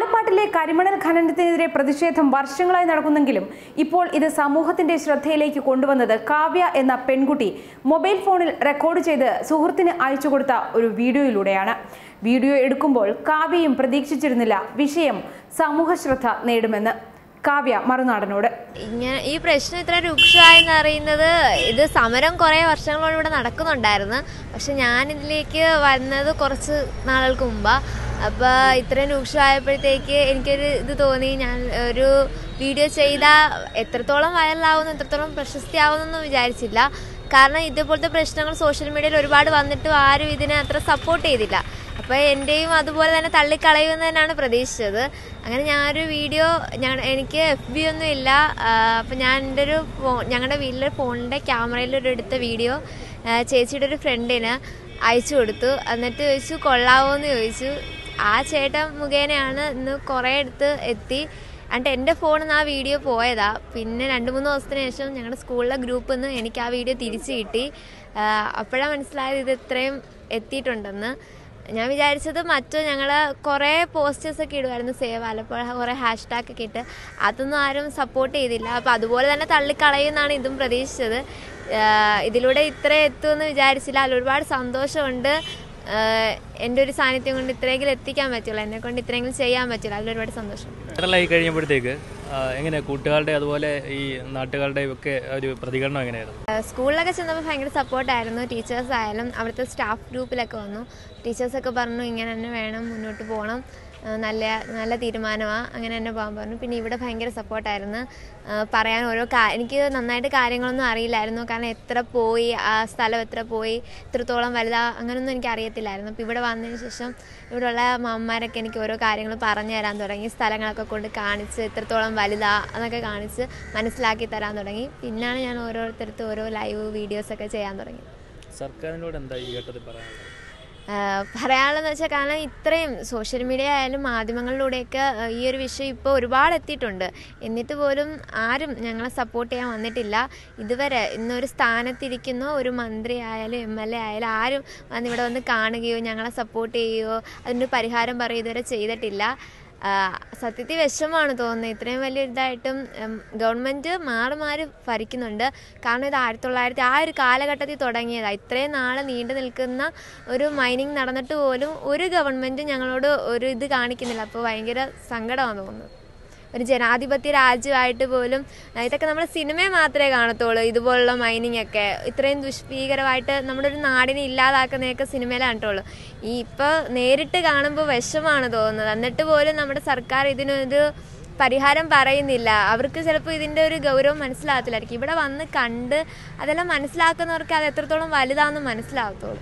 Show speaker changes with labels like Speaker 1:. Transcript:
Speaker 1: ആലപ്പാട്ടിലെ കരിമണൽ ഖനനത്തിനെതിരെ പ്രതിഷേധം വർഷങ്ങളായി നടക്കുന്നെങ്കിലും ഇപ്പോൾ ഇത് സമൂഹത്തിന്റെ ശ്രദ്ധയിലേക്ക് കൊണ്ടുവന്നത് കാവ്യ എന്ന പെൺകുട്ടി മൊബൈൽ ഫോണിൽ റെക്കോർഡ് ചെയ്ത് സുഹൃത്തിന് അയച്ചു കൊടുത്ത ഒരു വീഡിയോയിലൂടെയാണ്. വീഡിയോ എടുക്കുമ്പോൾ കാവ്യയും പ്രതീക്ഷിച്ചിരുന്നില്ല വിഷയം സമൂഹ ശ്രദ്ധ നേടുമെന്ന്. കാവ്യ മറുനാടനോട്.
Speaker 2: ഇങ്ങനെ ഈ പ്രശ്നം ഇത്ര രൂക്ഷമായെന്ന് അറിയുന്നത് ഇത് സമരം കുറേ വർഷങ്ങളോട് ഇവിടെ നടക്കുന്നുണ്ടായിരുന്നു. പക്ഷെ ഞാനിതിലേക്ക് വന്നത് കുറച്ച് നാളുകൾക്ക് മുമ്പാണ് അപ്പോൾ ഇത്രയും രൂക്ഷമായപ്പോഴത്തേക്ക് എനിക്കൊരു ഇത് തോന്നി. ഞാൻ ഒരു വീഡിയോ ചെയ്താൽ എത്രത്തോളം വൈറലാവുന്നു എത്രത്തോളം പ്രശസ്തിയാവുമെന്നൊന്നും വിചാരിച്ചില്ല. കാരണം ഇതുപോലത്തെ പ്രശ്നങ്ങൾ സോഷ്യൽ മീഡിയയിൽ ഒരുപാട് വന്നിട്ടും ആരും ഇതിനെ അത്ര സപ്പോർട്ട് ചെയ്തില്ല. അപ്പോൾ എന്റെയും അതുപോലെ തന്നെ തള്ളിക്കളയുമെന്ന് തന്നെയാണ് പ്രതീക്ഷിച്ചത്. അങ്ങനെ ഞാനൊരു വീഡിയോ ഞാൻ എനിക്ക് എഫ് ബി ഒന്നും ഇല്ല. അപ്പോൾ ഞാൻ എന്റെ ഒരു ഫോ ഞങ്ങളുടെ വീട്ടിലെ ഫോണിന്റെ ക്യാമറയിൽ ഒരു എടുത്ത വീഡിയോ ചേച്ചിയുടെ ഒരു ഫ്രണ്ടിന് അയച്ചു കൊടുത്തു. എന്നിട്ട് ചോദിച്ചു കൊള്ളാവോ എന്ന് ചോദിച്ചു. ആ ചേട്ടൻ മുഖേനയാണ് ഇന്ന് കുറേ അടുത്ത് എത്തി. എന്നിട്ട് എന്റെ ഫോണിൽ നിന്ന് ആ വീഡിയോ പോയതാ. പിന്നെ രണ്ട് മൂന്ന് ദിവസത്തിന് ശേഷം ഞങ്ങളുടെ സ്കൂളിലെ ഗ്രൂപ്പിൽ നിന്ന് എനിക്ക് ആ വീഡിയോ തിരിച്ചു കിട്ടി. അപ്പോഴാണ് മനസ്സിലായത് ഇത് ഇത്രയും എത്തിയിട്ടുണ്ടെന്ന്. ഞാൻ വിചാരിച്ചത് മറ്റോ ഞങ്ങൾ കുറേ പോസ്റ്റേഴ്സ് ഒക്കെ ഇടുമായിരുന്നു സേവ്. ആലപ്പുഴ കുറേ ഹാഷ്ടാഗ് ഒക്കെ ഇട്ട്. അതൊന്നും ആരും സപ്പോർട്ട് ചെയ്തില്ല. അപ്പോൾ അതുപോലെ തന്നെ തള്ളിക്കളയുമെന്നാണ് ഇതും പ്രതീക്ഷിച്ചത്. ഇതിലൂടെ ഇത്ര എത്തുമെന്ന് വിചാരിച്ചില്ല. അതിൽ ഒരുപാട് സന്തോഷമുണ്ട്. എന്റെ ഒരു സാന്നിധ്യം കൊണ്ട് ഇത്രയെങ്കിലും എത്തിക്കാൻ പറ്റുള്ളൂ എന്നെ കൊണ്ട് ഇത്രയെങ്കിലും ചെയ്യാൻ പറ്റുള്ളൂ അതിൽ ഒരുപാട് സന്തോഷം.
Speaker 3: ആയി കഴിയുമ്പോഴത്തേക്ക് എങ്ങനെ കൂട്ടുകാരുടെ അതുപോലെ ഈ നാട്ടുകാരുടെ ഒക്കെ ഒരു പ്രതികരണം എങ്ങനെയായിരുന്നു?
Speaker 2: സ്കൂളിലൊക്കെ ചെന്നപ്പോൾ ഭയങ്കര സപ്പോർട്ടായിരുന്നു. ടീച്ചേഴ്സ് ആയാലും അവിടുത്തെ സ്റ്റാഫ് ഗ്രൂപ്പിലൊക്കെ വന്നു. ടീച്ചേഴ്സൊക്കെ പറഞ്ഞു ഇങ്ങനെ തന്നെ വേണം മുന്നോട്ട് പോകണം. നല്ല നല്ല തീരുമാനമാണ് അങ്ങനെ തന്നെ പോകാൻ പറഞ്ഞു. പിന്നെ ഇവിടെ ഭയങ്കര സപ്പോർട്ടായിരുന്നു. പറയാൻ ഓരോ എനിക്ക് നന്നായിട്ട് കാര്യങ്ങളൊന്നും അറിയില്ലായിരുന്നു. കാരണം എത്ര പോയി ആ സ്ഥലം എത്ര പോയി എത്രത്തോളം വലുതാ അങ്ങനെയൊന്നും എനിക്ക് അറിയത്തില്ലായിരുന്നു. അപ്പോൾ ഇവിടെ വന്നതിന് ശേഷം ഇവിടെയുള്ള മാമ്മമാരൊക്കെ എനിക്ക് ഓരോ കാര്യങ്ങൾ പറഞ്ഞു തരാൻ തുടങ്ങി. സ്ഥലങ്ങളൊക്കെ കൊണ്ട് കാണിച്ച് എത്രത്തോളം വലുതാ എന്നൊക്കെ കാണിച്ച് മനസ്സിലാക്കി തരാൻ തുടങ്ങി. പിന്നാണ് ഞാൻ ഓരോരുത്തരത്ത് ഓരോ ലൈവ് വീഡിയോസൊക്കെ ചെയ്യാൻ തുടങ്ങി.
Speaker 3: സർക്കാരിനോട് എന്താ ഈ ഘട്ടത്തിൽ പറയാനുള്ളത്?
Speaker 2: പറയാനുള്ളതെന്ന് വെച്ചാൽ കാരണം ഇത്രയും സോഷ്യൽ മീഡിയ ആയാലും മാധ്യമങ്ങളിലൂടെയൊക്കെ ഈ ഒരു വിഷയം ഇപ്പോൾ ഒരുപാട് എത്തിയിട്ടുണ്ട് എന്നിട്ട് പോലും ആരും ഞങ്ങളെ സപ്പോർട്ട് ചെയ്യാൻ വന്നിട്ടില്ല. ഇതുവരെ ഇന്നൊരു സ്ഥാനത്തിരിക്കുന്ന ഒരു മന്ത്രി ആയാലും എം എൽ എ ആയാലും ആരും വന്ന് ഇവിടെ വന്ന് കാണുകയോ ഞങ്ങളെ സപ്പോർട്ട് ചെയ്യുകയോ അതിന്റെ പരിഹാരം പറയുക ഇതുവരെ ചെയ്തിട്ടില്ല. സത്യത്തിൽ വിഷമമാണ് തോന്നുന്നത്. ഇത്രയും വലിയ ഇതായിട്ടും ഉം, ഗവൺമെന്റ് മാറി മാറി ഭരിക്കുന്നുണ്ട്. കാരണം ഇത് ആയിരത്തി തൊള്ളായിരത്തി ആ ഒരു കാലഘട്ടത്തിൽ തുടങ്ങിയതാണ് ഇത്രയും നാൾ നീണ്ടു നിൽക്കുന്ന ഒരു മൈനിങ് നടന്നിട്ട് പോലും ഒരു ഗവൺമെന്റ് ഞങ്ങളോട് ഒരു ഇത് കാണിക്കുന്നില്ല. അപ്പോൾ ഭയങ്കര സങ്കടമാണ് തോന്നുന്നത്. ഒരു ജനാധിപത്യ രാജ്യമായിട്ട് പോലും ഇതൊക്കെ നമ്മൾ സിനിമയെ മാത്രമേ കാണത്തുള്ളൂ. ഇതുപോലുള്ള മൈനിങ് ഒക്കെ. ഇത്രയും ദുഷ്ഭീകരമായിട്ട് നമ്മുടെ ഒരു നാടിനെ ഇല്ലാതാക്കുന്നതൊക്കെ സിനിമയിലേ കണ്ടുള്ളൂ ഈ ഇപ്പോൾ നേരിട്ട് കാണുമ്പോൾ വിഷമാണ് തോന്നുന്നത്. എന്നിട്ട് പോലും നമ്മുടെ സർക്കാർ ഇതിനൊരു പരിഹാരം പറയുന്നില്ല. അവർക്ക് ചിലപ്പോൾ ഇതിന്റെ ഒരു ഗൗരവം മനസ്സിലാകത്തില്ലായിരിക്കും. ഇവിടെ വന്ന് കണ്ട് അതെല്ലാം മനസ്സിലാക്കുന്നവർക്ക് അത് എത്രത്തോളം വലുതാണെന്ന് മനസ്സിലാകത്തുള്ളൂ.